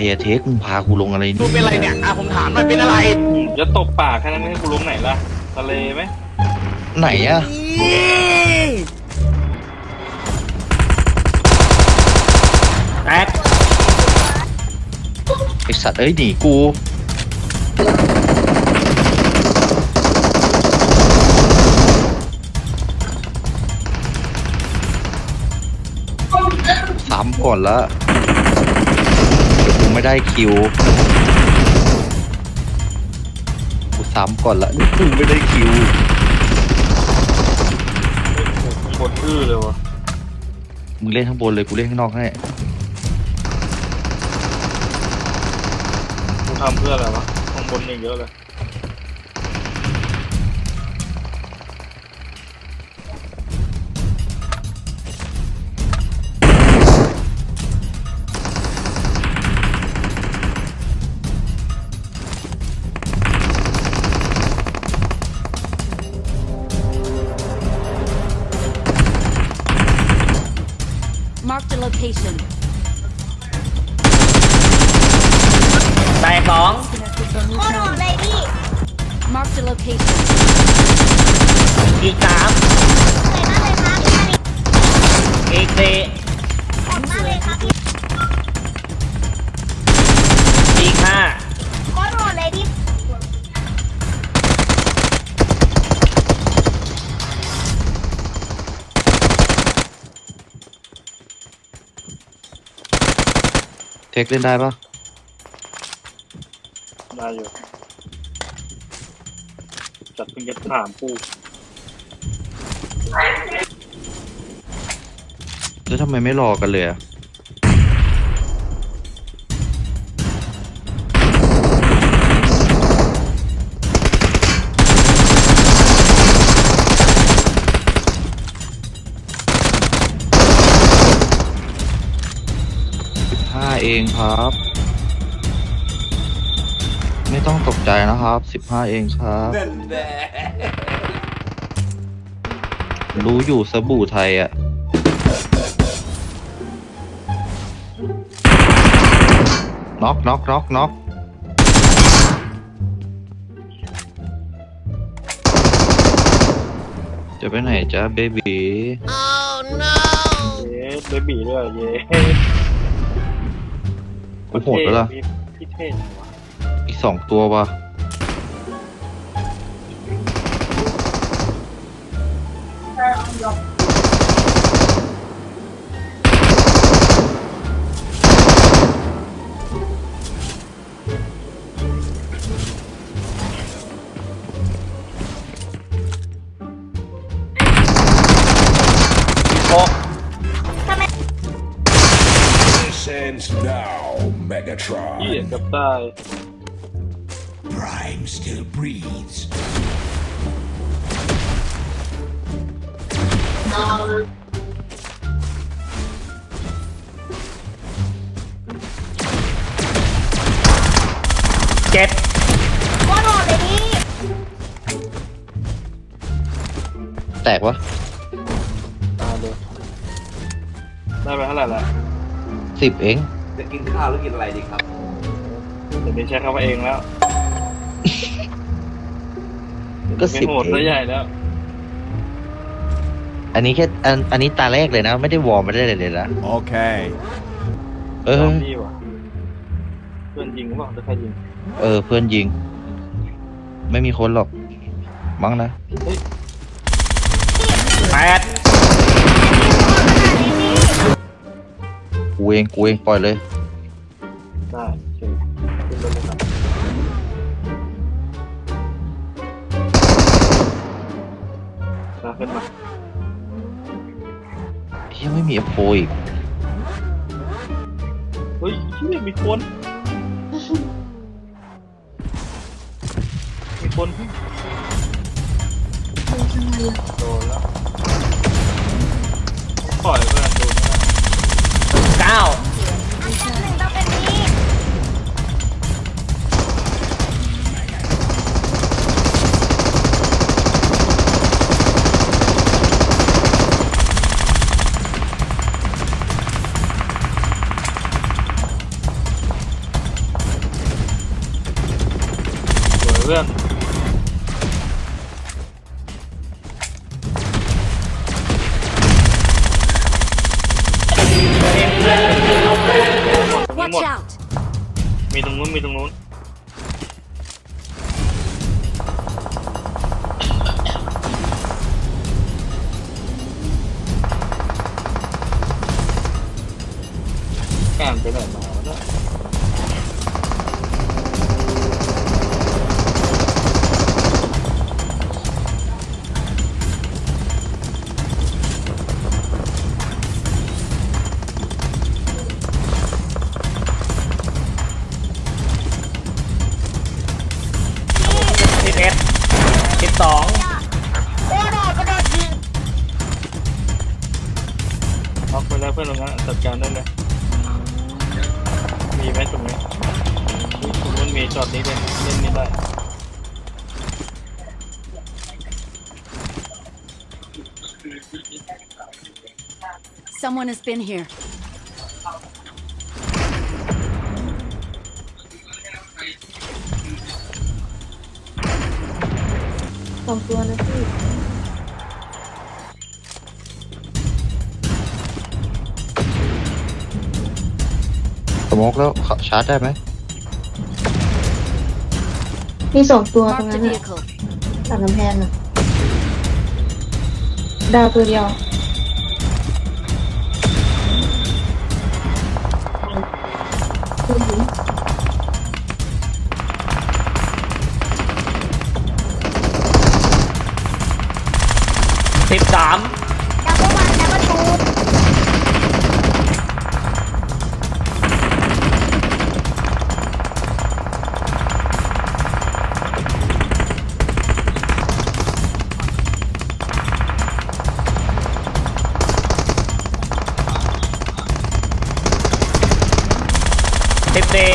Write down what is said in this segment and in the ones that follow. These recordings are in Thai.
อ้เทคมึงพากูลงอะไรดูเป็นอะไรเนี่ยอะผมถามหน่อยเป็นอะไรจะตกป่าแค่นั้นไม่ให้กูลงไหนล่ะ ทะเลไหมไหนอะแตกไอสัตว์เอ้ยหนีกูสามก่อนละเดี๋ยวกู ไม่ได้คิวกูสามก่อนละเดี๋ยวกูไม่ได้คิวกดอื้อเลยวะมึงเล่นข้างบนเลยกูเล่นข้างนอกให้กูทำเพื่ออะไรวะข้างบนอย่างเยอะเลย พี่อีกสี่โหดมากเลยครับพี่อีกห้าโคตรโหดเลยพี่เทคเล่นได้ปะได้อยู่จัดเพิ่งจะถามกู แล้ว ทำไมไม่รอกันเลยอะสิบห้าเองครับ ไม่ต้องตกใจนะครับสิบห้าเองครับ รู้อยู่สบู่ไทยอะ น็อกน็อกน็อกน็อกจะไปไหนจ้าเบบีเย้เบบีด้วยเย้กูโหดแล้วล่ะพี่พี่เท่จังวะอีกสองตัววะ This ends now, เหี้ย Megatron. เกับได้ Prime still breathes. เจ็ดโคตรโหดเลยพี่แตกวะ ตายเลย ได้ไปเท่าไหร่ละ สิบเอง จะกินข้าวหรือกินอะไรดีครับ เดี๋ยวนี้ใช้คำว่าเองแล้วก็ไม่สิบโหดเอซะงใหญ่แล้ว อันนี้แค่อันอันนี้ตาแรกเลยนะ ไม่ได้วอร์มไม่ได้เลยเลยนะ Okay. เออนี่วะเพื่อนยิงหรือเปล่าหรือใครยิงเออ เพื่อนยิง ไม่มีคนหรอกมั้งนะ แปด กูเองกูเองปล่อยเลยได้โอเคขึ้นรถเลยครับมาขึ้นมายังไม่มีอโพอีกเฮ้ยเชี่ยมีคน มีคนโดนแล้วปล่อยเพื่อนโดนแล้ว Watch out! มีตรงนู้น มีตรงนู้น แก้มไปไหนมา สองโอ้โดดกระโดดยิงล็อกไปแล้วเพื่อนตรงนั้นจัดการได้เลย มีไหมตรงนี้ตรงนู้นมีจอดนี้เลยเล่นไม่ได้ Someone has been here. องตัวนะพี่สโมกแล้วเขาชาร์จได้ไหมมีสองตัวตรง Marked นั้ a นอะ vehicle. ตัดกำแพงอะดาวตัวเดียว สิบสามดับเบิลวันดับเบิลทูสิบสี่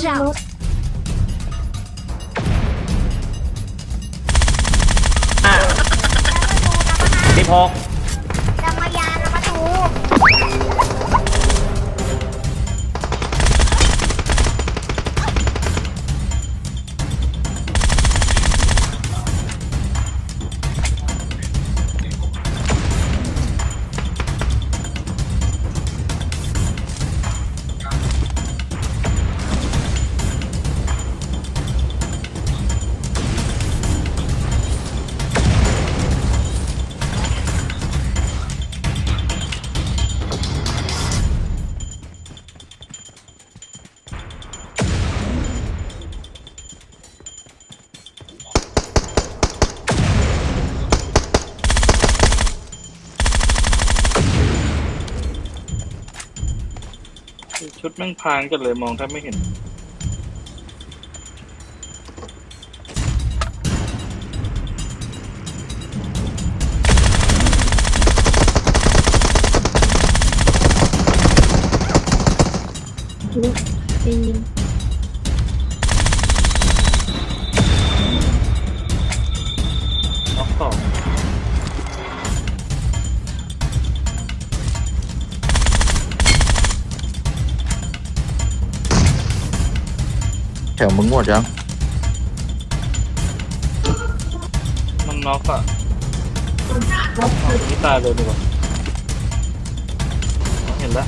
Watch มีรถ out! ห้าสิบหก ชุดแม่งพางกันเลยมองแทบไม่เห็น จริง ถวมึงหมดยังมันน็อกอะเอาที่ตายเลยดีกว่าเห็นแล้ว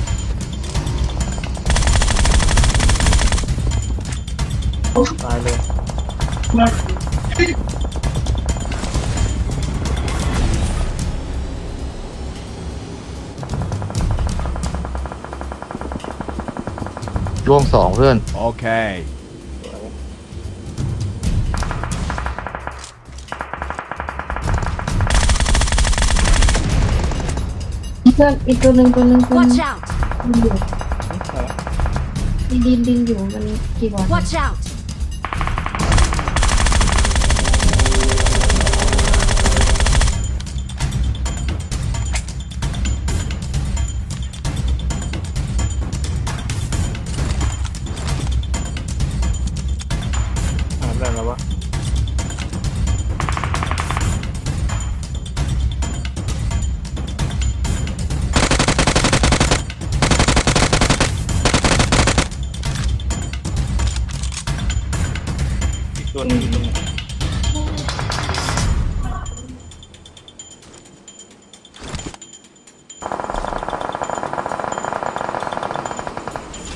ตายเลยร่วงสองเพื่อน Okay. เพื่อนอีกตัวหนึ่งตัวหนึ่งตัวหนึ่ง Watch out! ดินอยู่มีดินดินอยู่มันกี่วัน Watch out!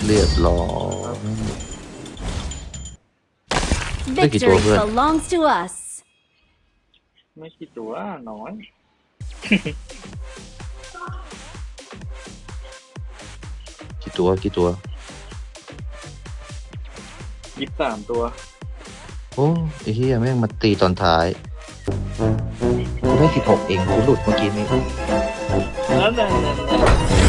เรียบร้อย Victory Victory. belongs to us. ไม่กี่ตัวน้อยกี่ตัวกี่ตัว ยี่สิบสามตัว โอ้ไอ้เหี้ยแม่งมาตีตอนท้ายกูได้สิบหกเองกูหลุดเมื่อกี้นี้นั่นแหละนั่นแหละ